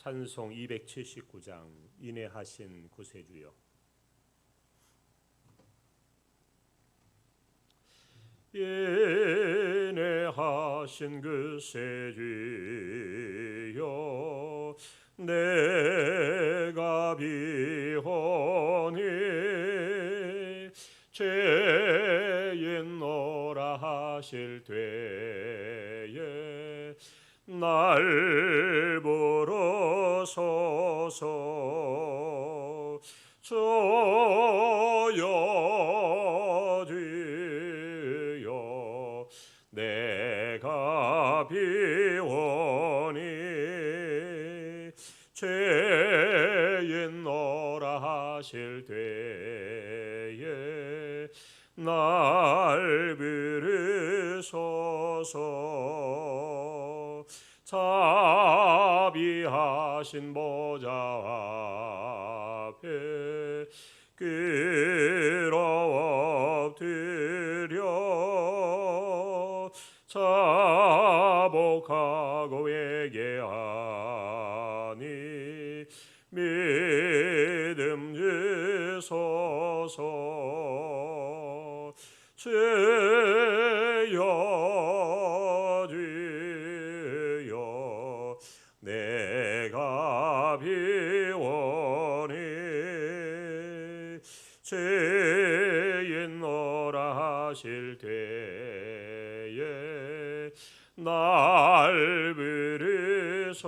찬송 279장 인해하신 구세주여. 인해하신 구세주여 내가 비호니 죄인 노라 하실 때에 날 부르소서 주여 주여 내가 비오니 죄인노라 하실 때에 날 부르소서 자비하신 보좌 앞에 끌 죄인노라 하실 때에 날 부르소서.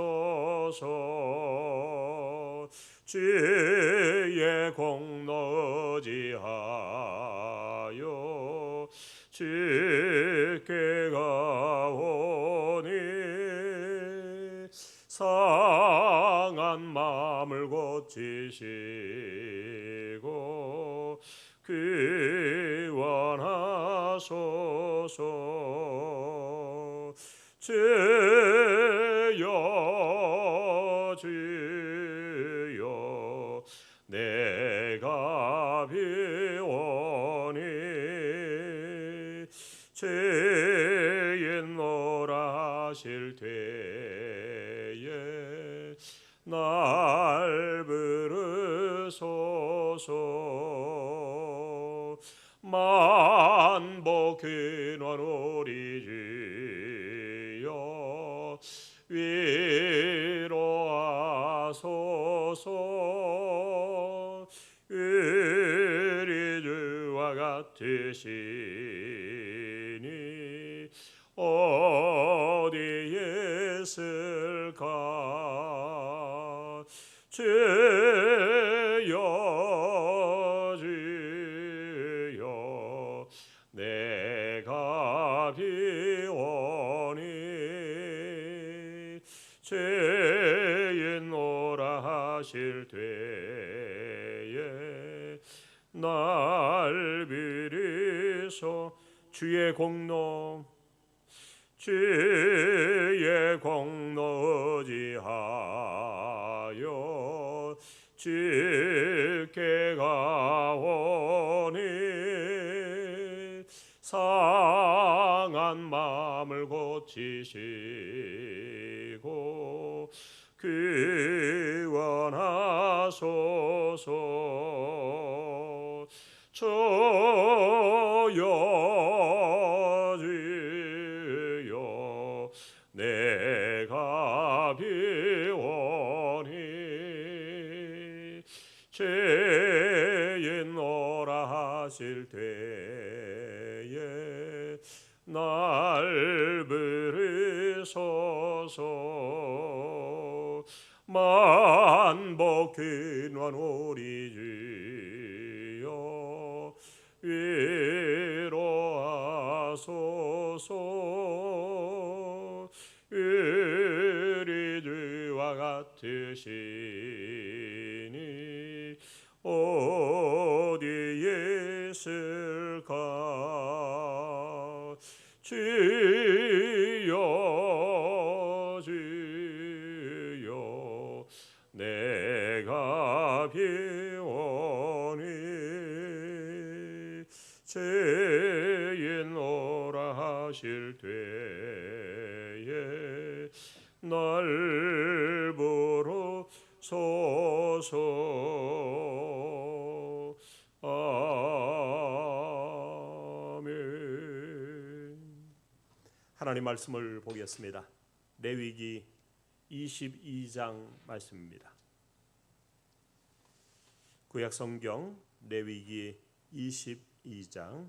주의 공로지하여 주께 가 오니 상한 마음을 고치시고 구원하소서. 주여 주여 내가 비오니 죄인 노라 하실 때에 날 부르소서 만복 근원 우리 주여 위로하소서. 우리 주와 같으시 비리소 주의 공로 주의 공로지하여 주께 가오니 상한 마음을 고치시고 구원하소서 저여지여 내가 비원이 죄인노라 하실 때에 날 부르소서 만복균원 우리 주 위로하소서. 우리 주와 같으시니 어디에 있을까? 주 날 보러 소서. 아멘. 하나님 말씀을 보겠습니다. 레위기 22장 말씀입니다. 구약 성경 레위기 22장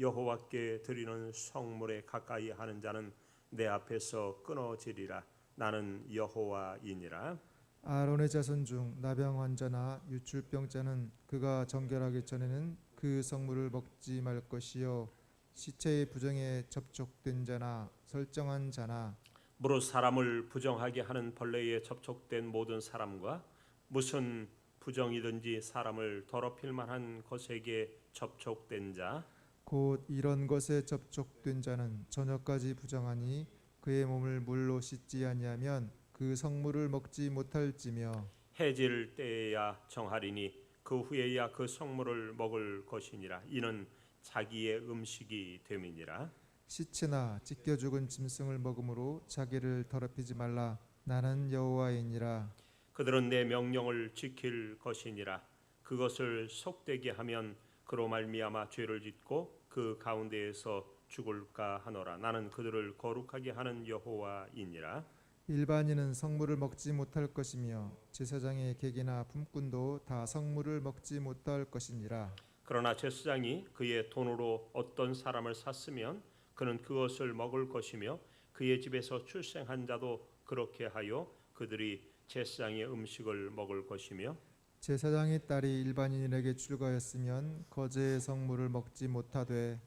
여호와께 드리는 성물에 가까이 하는 자는 내 앞에서 끊어지리라. 나는 여호와이니라. 아론의 자손 중 나병 환자나 유출병자는 그가 정결하기 전에는 그 성물을 먹지 말 것이요. 시체의 부정에 접촉된 자나 설정한 자나 무릇 사람을 부정하게 하는 벌레에 접촉된 모든 사람과 무슨 부정이든지 사람을 더럽힐 만한 것에게 접촉된 자 곧 이런 것에 접촉된 자는 저녁까지 부정하니 그의 몸을 물로 씻지 아니하면 그 성물을 먹지 못할지며 해질 때에야 정하리니 그 후에야 그 성물을 먹을 것이니라. 이는 자기의 음식이 됨이니라. 시체나 찢겨 죽은 짐승을 먹음으로 자기를 더럽히지 말라. 나는 여호와이니라. 그들은 내 명령을 지킬 것이니라. 그것을 속되게 하면 그로 말미암아 죄를 짓고 그 가운데에서 죽을까 하노라. 나는 그들을 거룩하게 하는 여호와이니라. 일반인은 성물을 먹지 못할 것이며 제사장의 객이나 품꾼도 다 성물을 먹지 못할 것이니라. 그러나 제사장이 그의 돈으로 어떤 사람을 샀으면 그는 그것을 먹을 것이며 그의 집에서 출생한 자도 그렇게 하여 그들이 제사장의 음식을 먹을 것이며 제사장의 딸이 일반인에게 출가했으면 거제의 성물을 먹지 못하되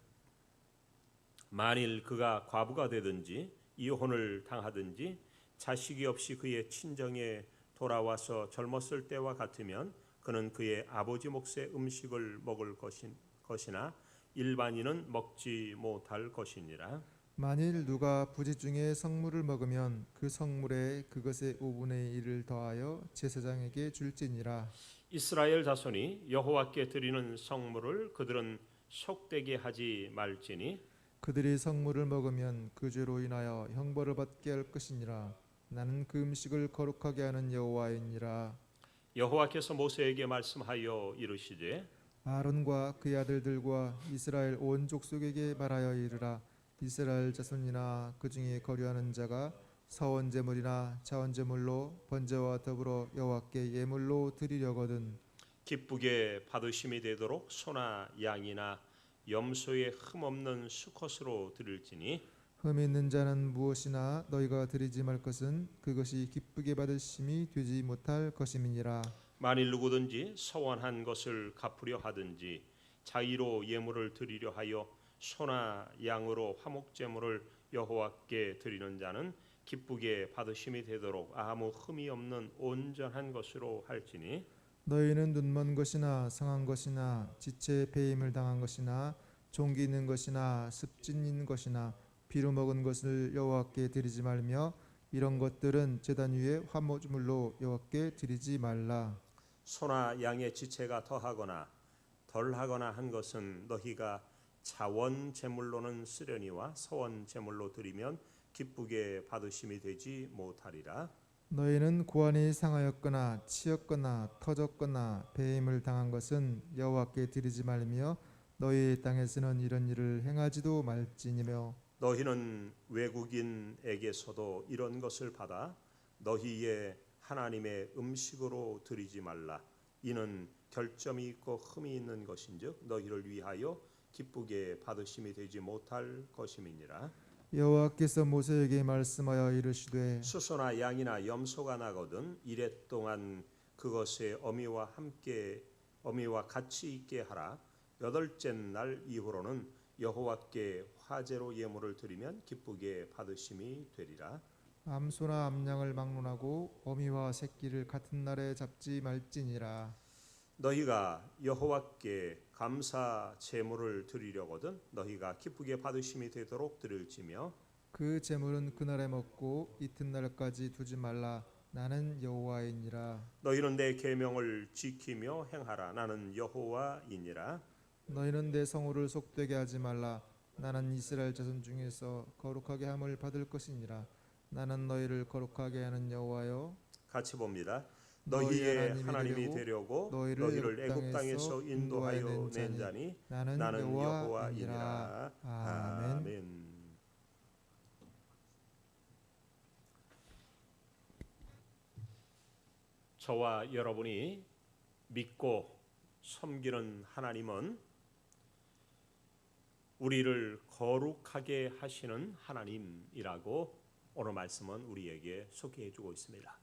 만일 그가 과부가 되든지 이혼을 당하든지 자식이 없이 그의 친정에 돌아와서 젊었을 때와 같으면 그는 그의 아버지 몫의 음식을 먹을 것이나 일반인은 먹지 못할 것이니라 만일 누가 부지 중에 성물을 먹으면 그 성물에 그것의 5분의 1을 더하여 제사장에게 줄지니라. 이스라엘 자손이 여호와께 드리는 성물을 그들은 속되게 하지 말지니 그들이 성물을 먹으면 그 죄로 인하여 형벌을 받게 할 것이니라. 나는 그 음식을 거룩하게 하는 여호와이니라. 여호와께서 모세에게 말씀하여 이르시되 아론과 그의 아들들과 이스라엘 온 족속에게 말하여 이르라 이스라엘 자손이나 그 중에 거류하는 자가 서원 제물이나 자원 제물로 번제와 더불어 여호와께 예물로 드리려거든. 기쁘게 받으심이 되도록 소나 양이나 염소의 흠 없는 수컷으로 드릴지니 흠 있는 자는 무엇이나 너희가 드리지 말 것은 그것이 기쁘게 받으심이 되지 못할 것임이니라. 만일 누구든지 서원한 것을 갚으려 하든지 자의로 예물을 드리려 하여 소나 양으로 화목 제물을 여호와께 드리는 자는 기쁘게 받으심이 되도록 아무 흠이 없는 온전한 것으로 할지니 너희는 눈먼 것이나 상한 것이나 지체에 배임을 당한 것이나 종기 있는 것이나 습진 있는 것이나 비로 먹은 것을 여호와께 드리지 말며 이런 것들은 제단 위에 화목제물로 여호와께 드리지 말라. 소나 양의 지체가 더하거나 덜하거나 한 것은 너희가 자원 제물로는 쓰려니와 서원 제물로 드리면 기쁘게 받으심이 되지 못하리라. 너희는 고안이 상하였거나 치였거나 터졌거나 배임을 당한 것은 여호와께 드리지 말며 너희 땅에서는 이런 일을 행하지도 말지니며 너희는 외국인에게서도 이런 것을 받아 너희의 하나님의 음식으로 드리지 말라. 이는 결점이 있고 흠이 있는 것인즉 너희를 위하여 기쁘게 받으심이 되지 못할 것임이니라. 여호와께서 모세에게 말씀하여 이르시되 수소나 양이나 염소가 나거든 이래 동안 그것의 어미와 함께 어미와 같이 있게 하라. 여덟째 날 이후로는 여호와께 화제로 예물을 드리면 기쁘게 받으심이 되리라. 암소나 암양을 막론하고 어미와 새끼를 같은 날에 잡지 말지니라. 너희가 여호와께 감사 제물을 드리려거든 너희가 기쁘게 받으심이 되도록 드릴지며 그 제물은 그날에 먹고 이튿날까지 두지 말라. 나는 여호와이니라. 너희는 내 계명을 지키며 행하라 나는 여호와이니라 너희는 내 성호를 속되게 하지 말라. 나는 이스라엘 자손 중에서 거룩하게 함을 받을 것이니라. 나는 너희를 거룩하게 하는 여호와여. 같이 봅니다. 너희 너희의 하나님이 되려고 너희를 애굽 땅에서 인도하여 낸낸 자니 나는, 여호와이니라. 아멘. 저와 여러분이 믿고 섬기는 하나님은 우리를 거룩하게 하시는 하나님이라고 오늘 말씀은 우리에게 소개해 주고 있습니다.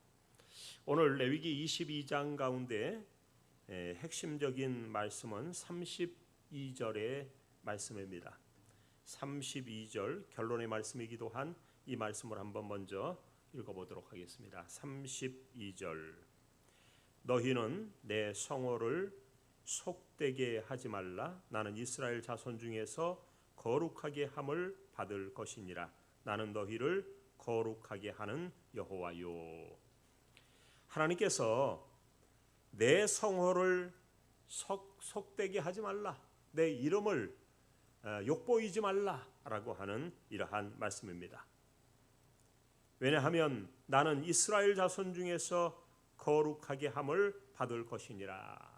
오늘 레위기 22장 가운데 에, 핵심적인 말씀은 32절의 말씀입니다. 32절 결론의 말씀이기도 한 이 말씀을 한번 먼저 읽어보도록 하겠습니다. 32절 너희는 내 성호를 속되게 하지 말라 나는 이스라엘 자손 중에서 거룩하게 함을 받을 것이니라 나는 너희를 거룩하게 하는 여호와요 하나님께서 내 성호를 속, 속되게 하지 말라 내 이름을 어, 욕보이지 말라라고 하는 이러한 말씀입니다 왜냐하면 나는 이스라엘 자손 중에서 거룩하게 함을 받을 것이니라.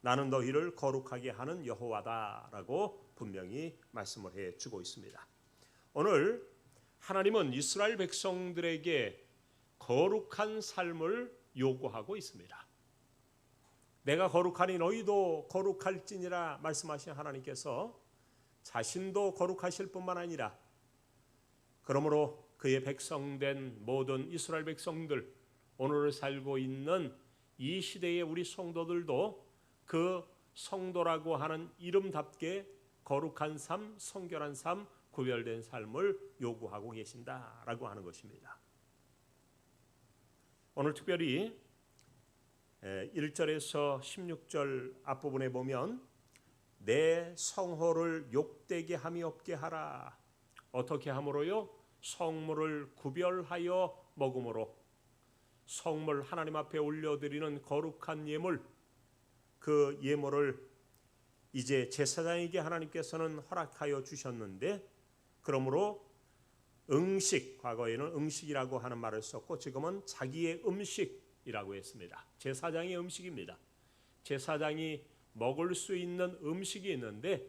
나는 너희를 거룩하게 하는 여호와다라고 분명히 말씀을 해 주고 있습니다. 오늘 하나님은 이스라엘 백성들에게 거룩한 삶을 요구하고 있습니다. 내가 거룩하니 너희도 거룩할지니라 말씀하신 하나님께서 자신도 거룩하실 뿐만 아니라 그러므로 그의 백성된 모든 이스라엘 백성들 오늘 살고 있는 이 시대의 우리 성도들도 그 성도라고 하는 이름답게 거룩한 삶, 성결한 삶, 구별된 삶을 요구하고 계신다라고 하는 것입니다. 오늘 특별히 1절에서 16절 앞부분에 보면 내 성호를 욕되게 함이 없게 하라. 어떻게 함으로요? 성물을 구별하여 먹음으로 성물 하나님 앞에 올려드리는 거룩한 예물 그 예물을 이제 제사장에게 하나님께서는 허락하여 주셨는데 그러므로 응식 과거에는 응식이라고 하는 말을 썼고 지금은 자기의 음식이라고 했습니다. 제사장의 음식입니다. 제사장이 먹을 수 있는 음식이 있는데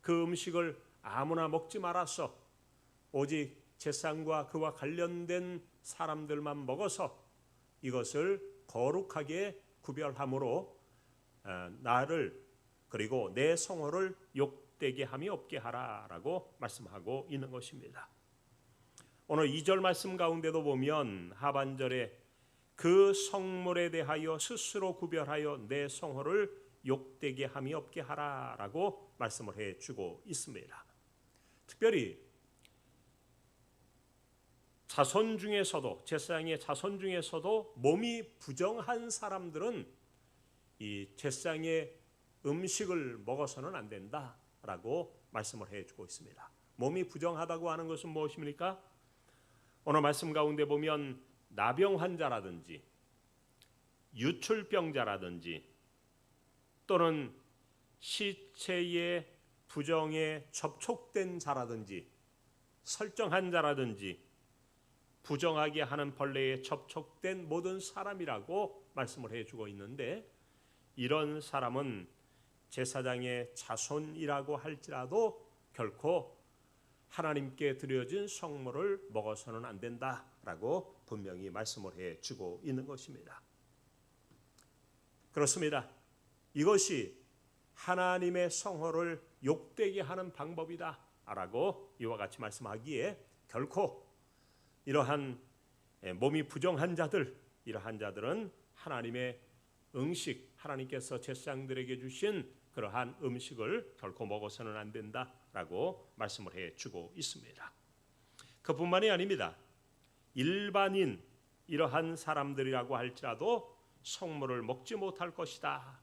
그 음식을 아무나 먹지 말아서 오직 제사장과 그와 관련된 사람들만 먹어서 이것을 거룩하게 구별함으로 어, 나를 그리고 내 성호를 욕되게 함이 없게 하라라고 말씀하고 있는 것입니다. 오늘 2절 말씀 가운데도 보면 하반절에 그 성물에 대하여 스스로 구별하여 내 성호를 욕되게 함이 없게 하라라고 말씀을 해 주고 있습니다. 특별히 자손 중에서도 제사장의 자손 중에서도 몸이 부정한 사람들은 이 제사장의 음식을 먹어서는 안 된다라고 말씀을 해 주고 있습니다. 몸이 부정하다고 하는 것은 무엇입니까? 오늘 말씀 가운데 보면 나병 환자라든지 유출병자라든지 또는 시체의 부정에 접촉된 자라든지 설정한 자라든지 부정하게 하는 벌레에 접촉된 모든 사람이라고 말씀을 해주고 있는데 이런 사람은 제사장의 자손이라고 할지라도 결코 하나님께 드려진 성물을 먹어서는 안 된다라고 분명히 말씀을 해 주고 있는 것입니다. 그렇습니다. 이것이 하나님의 성호를 욕되게 하는 방법이다라고 이와 같이 말씀하기에 결코 이러한 몸이 부정한 자들 이러한 자들은 하나님의 음식 하나님께서 제사장들에게 주신 그러한 음식을 결코 먹어서는 안 된다 라고 말씀을 해 주고 있습니다. 그뿐만이 아닙니다. 일반인 이러한 사람들이라고 할지라도 성물을 먹지 못할 것이다.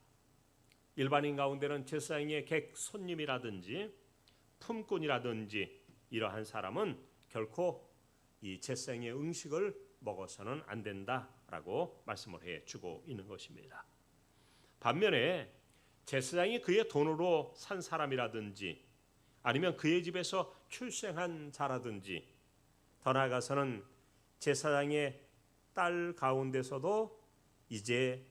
일반인 가운데는 제사장의 객 손님이라든지 품꾼이라든지 이러한 사람은 결코 이 제사장의 음식을 먹어서는 안 된다라고 말씀을 해 주고 있는 것입니다. 반면에 제사장이 그의 돈으로 산 사람이라든지 아니면 그의 집에서 출생한 자라든지 더 나아가서는 제사장의 딸 가운데서도 이제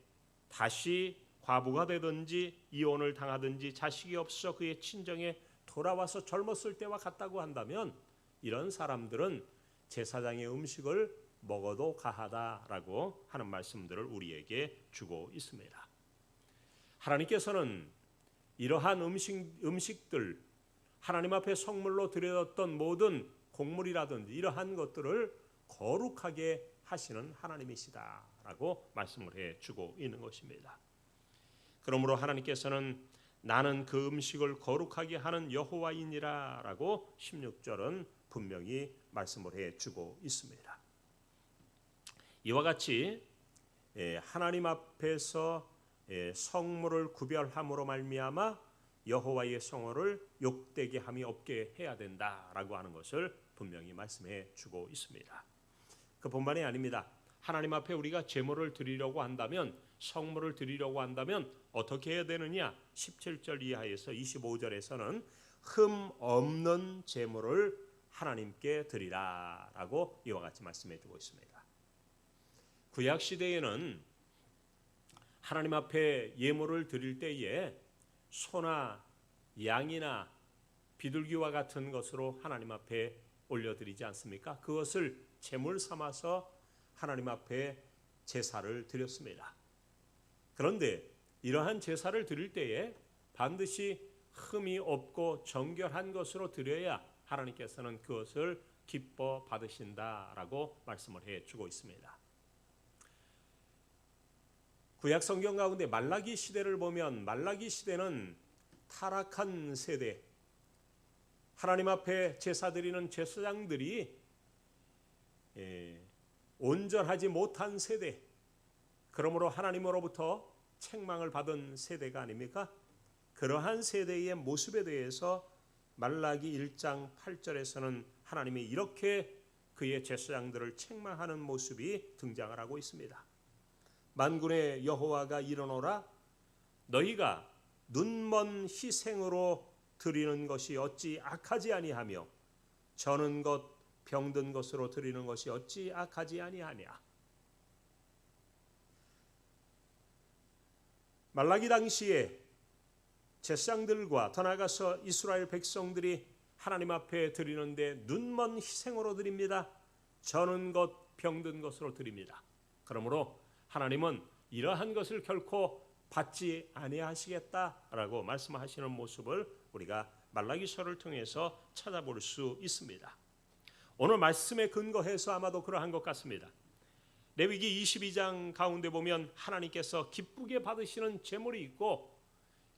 다시 과부가 되든지 이혼을 당하든지 자식이 없어 그의 친정에 돌아와서 젊었을 때와 같다고 한다면 이런 사람들은 제사장의 음식을 먹어도 가하다라고 하는 말씀들을 우리에게 주고 있습니다. 하나님께서는 이러한 음식 음식들 하나님 앞에 성물로 드려졌던 모든 곡물이라든지 이러한 것들을 거룩하게 하시는 하나님이시다라고 말씀을 해 주고 있는 것입니다. 그러므로 하나님께서는 나는 그 음식을 거룩하게 하는 여호와이니라라고 16절은 분명히 말씀을 해 주고 있습니다. 이와 같이 예, 하나님 앞에서 예, 성물을 구별함으로 말미암아 여호와의 성호를 욕되게 함이 없게 해야 된다라고 하는 것을 분명히 말씀해 주고 있습니다. 그뿐만이 아닙니다. 하나님 앞에 우리가 제물을 드리려고 한다면 성물을 드리려고 한다면 어떻게 해야 되느냐? 17절 이하에서 25절에서는 흠 없는 제물을 하나님께 드리라라고 이와 같이 말씀해 주고 있습니다. 구약 시대에는 하나님 앞에 예물을 드릴 때에 소나 양이나 비둘기와 같은 것으로 하나님 앞에 올려드리지 않습니까? 그것을 제물 삼아서 하나님 앞에 제사를 드렸습니다. 그런데 이러한 제사를 드릴 때에 반드시 흠이 없고 정결한 것으로 드려야 하나님께서는 그것을 기뻐 받으신다라고 말씀을 해 주고 있습니다. 구약 성경 가운데 말라기 시대를 보면 말라기 시대는 타락한 세대 하나님 앞에 제사 드리는 제사장들이 예, 온전하지 못한 세대 그러므로 하나님으로부터 책망을 받은 세대가 아닙니까? 그러한 세대의 모습에 대해서 말라기 1장 8절에서는 하나님이 이렇게 그의 제사장들을 책망하는 모습이 등장을 하고 있습니다. 만군의 여호와가 이르노라 너희가 눈먼 희생으로 드리는 것이 어찌 악하지 아니하며 저는 것 병든 것으로 드리는 것이 어찌 악하지 아니하냐 말라기 당시에 제사장들과 더 나아가서 이스라엘 백성들이 하나님 앞에 드리는데 눈먼 희생으로 드립니다. 저는 것 병든 것으로 드립니다. 그러므로 하나님은 이러한 것을 결코 받지 아니하시겠다라고 말씀하시는 모습을 우리가 말라기서를 통해서 찾아볼 수 있습니다. 오늘 말씀에 근거해서 아마도 그러한 것 같습니다. 레위기 22장 가운데 보면 하나님께서 기쁘게 받으시는 제물이 있고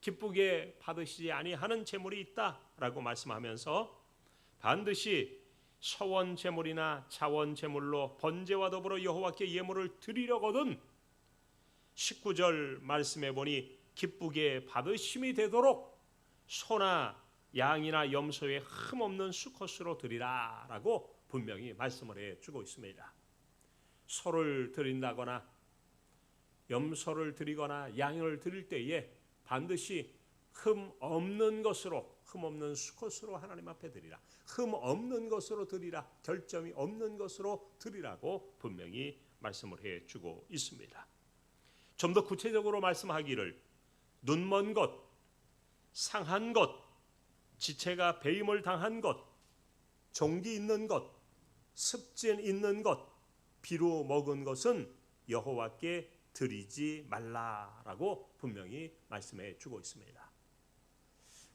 기쁘게 받으시지 아니하는 제물이 있다라고 말씀하면서 반드시 서원 제물이나 자원 제물로 번제와 더불어 여호와께 예물을 드리려거든 19절 말씀해 보니 기쁘게 받으심이 되도록 소나 양이나 염소의 흠 없는 수컷으로 드리라라고 분명히 말씀을 해 주고 있습니다. 소를 드린다거나 염소를 드리거나 양을 드릴 때에 반드시 흠 없는 것으로 흠 없는 수컷으로 하나님 앞에 드리라. 흠 없는 것으로 드리라. 결점이 없는 것으로 드리라고 분명히 말씀을 해 주고 있습니다. 좀 더 구체적으로 말씀하기를 눈먼 것, 상한 것, 지체가 배임을 당한 것, 종기 있는 것, 습진 있는 것, 비로 먹은 것은 여호와께 드리지 말라라고 분명히 말씀해 주고 있습니다.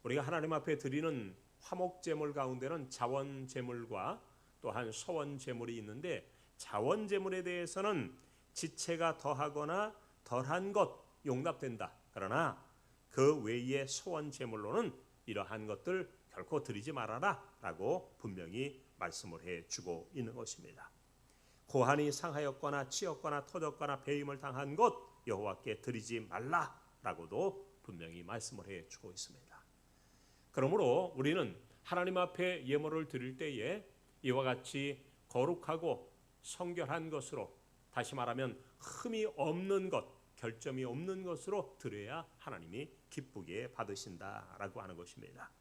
우리가 하나님 앞에 드리는 화목 제물 가운데는 자원 제물과 또한 소원 제물이 있는데 자원 제물에 대해서는 지체가 더하거나 덜한 것 용납된다. 그러나 그 외의 소원 제물로는 이러한 것들 결코 드리지 말아라라고 분명히 말씀을 해 주고 있는 것입니다. 고한이 상하였거나 치였거나 터졌거나 배임을 당한 것 여호와께 드리지 말라라고도 분명히 말씀을 해 주고 있습니다. 그러므로 우리는 하나님 앞에 예물을 드릴 때에 이와 같이 거룩하고 성결한 것으로 다시 말하면 흠이 없는 것, 결점이 없는 것으로 드려야 하나님이 기쁘게 받으신다라고 하는 것입니다.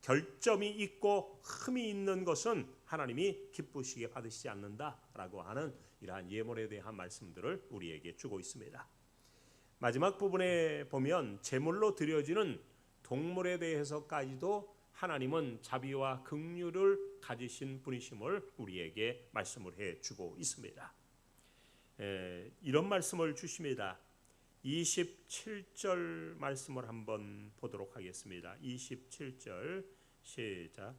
결점이 있고 흠이 있는 것은 하나님이 기쁘시게 받으시지 않는다라고 하는 이러한 예물에 대한 말씀들을 우리에게 주고 있습니다. 마지막 부분에 보면 제물로 드려지는 동물에 대해서까지도 하나님은 자비와 긍휼을 가지신 분이심을 우리에게 말씀을 해 주고 있습니다. 에, 이런 말씀을 주십니다. 27절 말씀을 한번 보도록 하겠습니다. 27절 시작.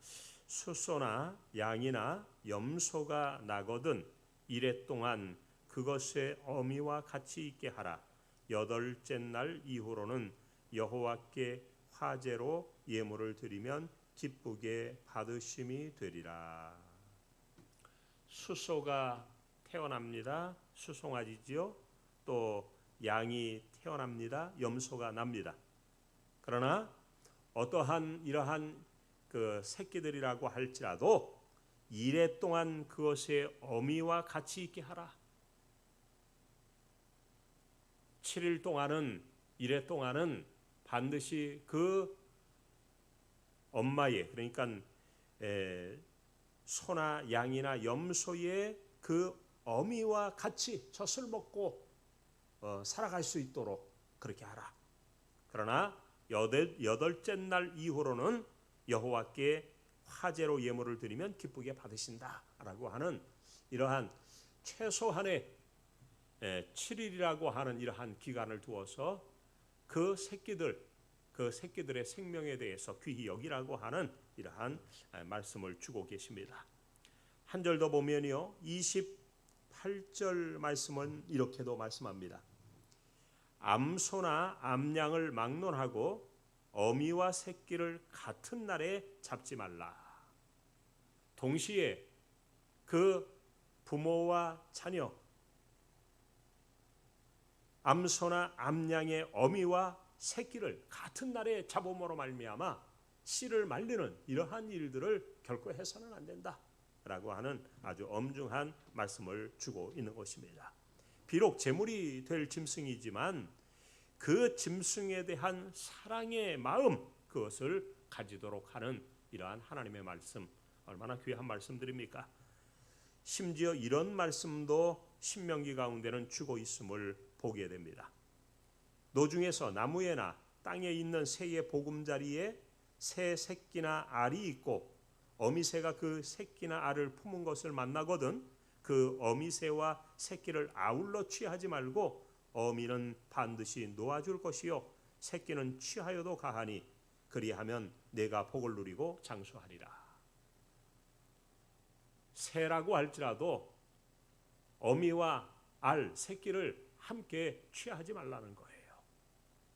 수소나 양이나 염소가 나거든 이래 동안 그것의 어미와 같이 있게 하라. 여덟째 날 이후로는 여호와께 화제로 예물을 드리면 기쁘게 받으심이 되리라. 수소가 태어납니다. 수송아지지요. 또 양이 태어납니다. 염소가 납니다. 그러나 어떠한 이러한 그 새끼들이라고 할지라도 이래 동안 그것의 어미와 같이 있게 하라. 7일 동안은 이래 동안은 반드시 그 엄마의 그러니까 에, 소나 양이나 염소의 그 어미와 같이 젖을 먹고 어, 살아갈 수 있도록 그렇게 하라. 그러나 여덟, 여덟째 날 이후로는 여호와께 화제로 예물을 드리면 기쁘게 받으신다라고 하는 이러한 최소한의 에, 7일이라고 하는 이러한 기간을 두어서 그 새끼들 그 새끼들의 생명에 대해서 귀히 여기라고 하는 이러한 말씀을 주고 계십니다. 한 절 더 보면요. 28절 말씀은 이렇게도 말씀합니다. 암소나 암양을 막론하고 어미와 새끼를 같은 날에 잡지 말라. 동시에 그 부모와 자녀 암소나 암양의 어미와 새끼를 같은 날에 잡음으로 말미암아 씨를 말리는 이러한 일들을 결코 해서는 안 된다 라고 하는 아주 엄중한 말씀을 주고 있는 것입니다. 비록 제물이 될 짐승이지만 그 짐승에 대한 사랑의 마음 그것을 가지도록 하는 이러한 하나님의 말씀 얼마나 귀한 말씀들입니까? 심지어 이런 말씀도 신명기 가운데는 주고 있음을 보게 됩니다. 노중에서 나무에나 땅에 있는 새의 보금자리에 새 새끼나 알이 있고 어미새가 그 새끼나 알을 품은 것을 만나거든 그 어미새와 새끼를 아울러 취하지 말고 어미는 반드시 놓아줄 것이요 새끼는 취하여도 가하니 그리하면 내가 복을 누리고 장수하리라. 새라고 할지라도 어미와 알 새끼를 함께 취하지 말라는 거예요.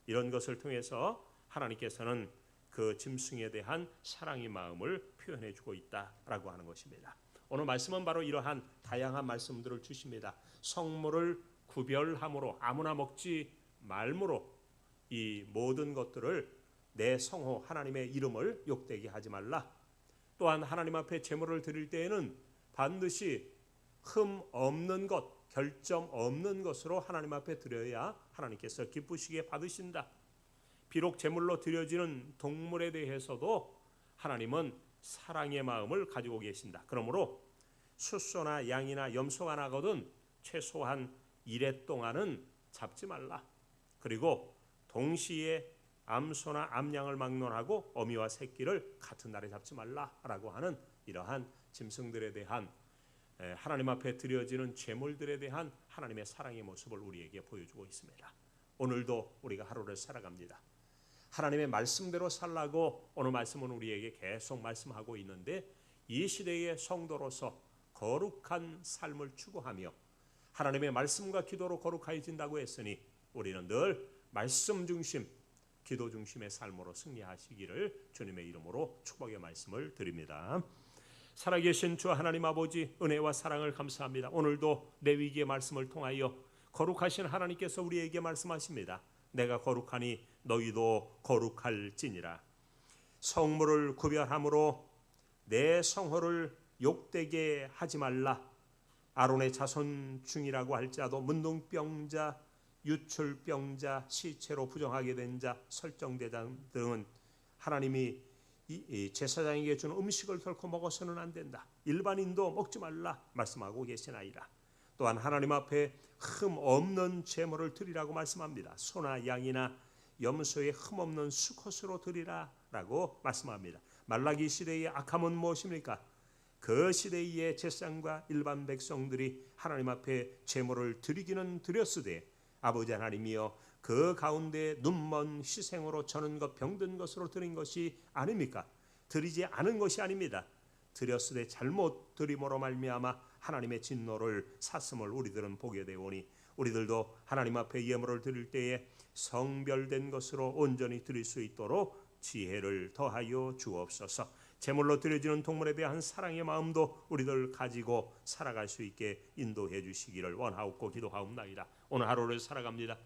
이런 것을 통해서 하나님께서는 그 짐승에 대한 사랑의 마음을 표현해 주고 있다라고 하는 것입니다. 오늘 말씀은 바로 이러한 다양한 말씀들을 주십니다. 성물을 구별함으로 아무나 먹지 말므로 이 모든 것들을 내 성호 하나님의 이름을 욕되게 하지 말라. 또한 하나님 앞에 제물을 드릴 때에는 반드시 흠 없는 것, 결점 없는 것으로 하나님 앞에 드려야 하나님께서 기쁘시게 받으신다. 비록 제물로 드려지는 동물에 대해서도 하나님은 사랑의 마음을 가지고 계신다. 그러므로 숫소나 양이나 염소가 나거든 최소한 이래 동안은 잡지 말라. 그리고 동시에 암소나 암양을 막론하고 어미와 새끼를 같은 날에 잡지 말라라고 하는 이러한 짐승들에 대한 에, 하나님 앞에 드려지는 제물들에 대한 하나님의 사랑의 모습을 우리에게 보여주고 있습니다. 오늘도 우리가 하루를 살아갑니다. 하나님의 말씀대로 살라고 오늘 말씀은 우리에게 계속 말씀하고 있는데 이 시대의 성도로서 거룩한 삶을 추구하며 하나님의 말씀과 기도로 거룩해진다고 했으니 우리는 늘 말씀 중심, 기도 중심의 삶으로 승리하시기를 주님의 이름으로 축복의 말씀을 드립니다. 살아계신 주 하나님 아버지 은혜와 사랑을 감사합니다. 오늘도 레위기의 말씀을 통하여 거룩하신 하나님께서 우리에게 말씀하십니다. 내가 거룩하니 너희도 거룩할지니라. 성물을 구별함으로 내 성호를 욕되게 하지 말라. 아론의 자손 중이라고 할지라도 문둥병자, 유출병자, 시체로 부정하게 된 자, 설정대장 등은 하나님이 제사장에게 주는 음식을 결코 먹어서는 안 된다. 일반인도 먹지 말라 말씀하고 계시나이다. 또한 하나님 앞에 흠 없는 제물을 드리라고 말씀합니다. 소나 양이나 염소의 흠 없는 수컷으로 드리라라고 말씀합니다. 말라기 시대의 악함은 무엇입니까? 그 시대의 제사장과 일반 백성들이 하나님 앞에 제물을 드리기는 드렸으되 아버지 하나님이여 그 가운데 눈먼 희생으로 저는 것 병든 것으로 드린 것이 아닙니까? 드리지 않은 것이 아닙니다. 드렸으되 잘못 드림으로 말미암아 하나님의 진노를 샀음을 우리들은 보게 되오니 우리들도 하나님 앞에 예물을 드릴 때에 성별된 것으로 온전히 드릴 수 있도록 지혜를 더하여 주옵소서. 제물로 드려지는 동물에 대한 사랑의 마음도 우리들 가지고 살아갈 수 있게 인도해 주시기를 원하옵고 기도하옵나이다. 오늘 하루를 살아갑니다.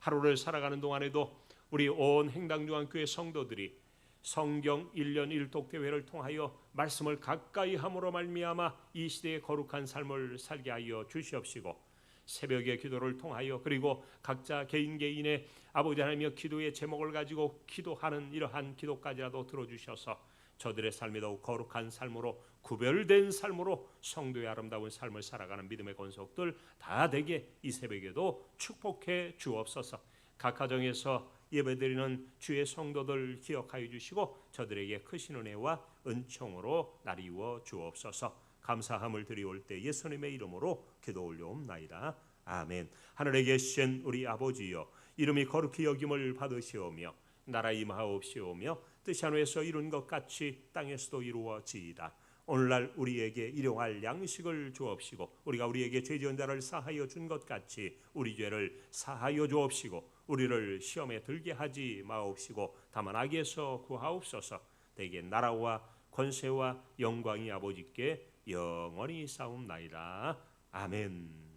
하루를 살아가는 동안에도 우리 온 행당중앙교회 성도들이 성경 1년 1독 대회를 통하여 말씀을 가까이 함으로 말미암아 이 시대의 거룩한 삶을 살게 하여 주시옵시고 새벽의 기도를 통하여 그리고 각자 개인 개인의 아버지 하나님의 기도의 제목을 가지고 기도하는 이러한 기도까지라도 들어주셔서 저들의 삶이 더욱 거룩한 삶으로 구별된 삶으로 성도의 아름다운 삶을 살아가는 믿음의 권속들 다 되게 이 새벽에도 축복해 주옵소서. 각 가정에서 예배드리는 주의 성도들 기억하여 주시고 저들에게 크신 은혜와 은총으로 나리워 주옵소서. 감사함을 드리올 때 예수님의 이름으로 기도 올려옵나이다. 아멘. 하늘에 계신 우리 아버지여 이름이 거룩히 여김을 받으시오며 나라 임하옵시오며 뜻이 하늘에서 이룬 것 같이 땅에서도 이루어지이다. 오늘날 우리에게 일용할 양식을 주옵시고 우리가 우리에게 죄 지은 자를 사하여 준 것 같이 우리 죄를 사하여 주옵시고 우리를 시험에 들게 하지 마옵시고 다만 악에서 구하옵소서. 대개 나라와 권세와 영광이 아버지께 영원히 싸움나이다. 아멘.